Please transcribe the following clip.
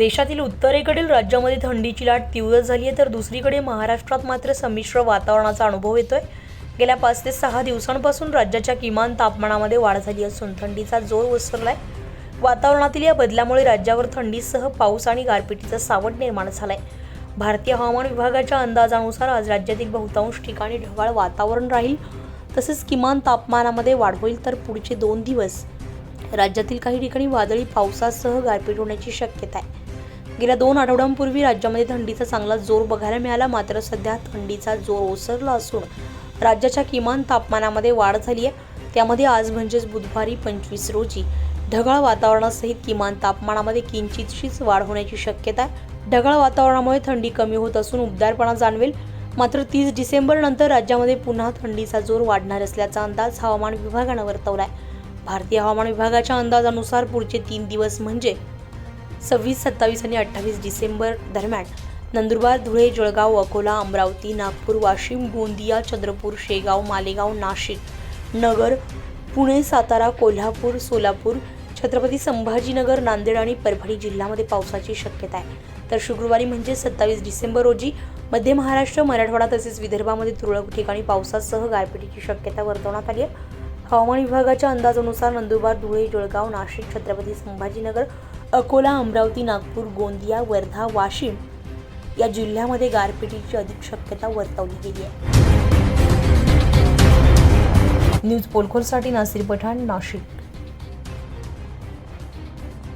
देशातील उत्तरेकडील राज्यामध्ये थंडीची लाट तीव्र झाली आहे तर दुसरीकडे महाराष्ट्रात मात्र संमिश्र वातावरणाचा अनुभव येतोय. गेल्या पाच ते सहा दिवसांपासून राज्याच्या किमान तापमानामध्ये वाढ झाली असून थंडीचा जोर ओसरलाय. वातावरणातील या बदलामुळे राज्यावर थंडीसह पाऊस आणि गारपिटीचं सावट निर्माण झालंय. भारतीय हवामान विभागाच्या अंदाजानुसार आज राज्यातील बहुतांश ठिकाणी ढगाळ वातावरण राहील. तसेच किमान तापमानामध्ये वाढ होईल तर पुढचे दोन दिवस राज्यातील काही ठिकाणी वादळी पावसासह गारपीट होण्याची शक्यता आहे. गेल्या दोन आठवड्यांपूर्वी राज्यामध्ये थंडीचा चांगला जोर बघायला मिळाला मात्र सध्या थंडीचा जोर ओसरला असून राज्याच्या किमान तापमानामध्ये वाढ झाली आहे. त्यामध्ये आज म्हणजेच बुधवारी पंचवीस रोजी ढगाळ वातावरणासहित किमान तापमानामध्ये किंचितशीच वाढ होण्याची शक्यता आहे. ढगाळ वातावरणामुळे थंडी कमी होत असून उबदारपणा जाणवेल. मात्र तीस डिसेंबर नंतर राज्यामध्ये पुन्हा थंडीचा जोर वाढणार असल्याचा अंदाज हवामान विभागानं वर्तवला आहे भारतीय हवामान विभागाच्या अंदाजानुसार पुढचे तीन दिवस म्हणजे सव्वीस सत्तावीस आणि अठ्ठावीस डिसेंबर दरम्यान नंदुरबार धुळे जळगाव अकोला अमरावती नागपूर वाशिम गोंदिया चंद्रपूर शेगाव मालेगाव नाशिक नगर पुणे सातारा कोल्हापूर सोलापूर छत्रपती संभाजीनगर नांदेड आणि परभणी जिल्ह्यामध्ये पावसाची शक्यता आहे. तर शुक्रवारी म्हणजे सत्तावीस डिसेंबर रोजी मध्य महाराष्ट्र मराठवाडा तसेच विदर्भामध्ये तुरळक ठिकाणी पावसासह गारपिटीची शक्यता वर्तवण्यात आली आहे. हवामान विभागाच्या अंदाजानुसार नंदुरबार धुळे जळगाव नाशिक छत्रपती संभाजीनगर अकोला अमरावती नागपूर गोंदिया वर्धा वाशिम या जिल्ह्यामध्ये गारपिटीची अधिक शक्यता वर्तवली गेली आहे. न्यूज पोलखोलसाठी नासिर पठाण नाशिक.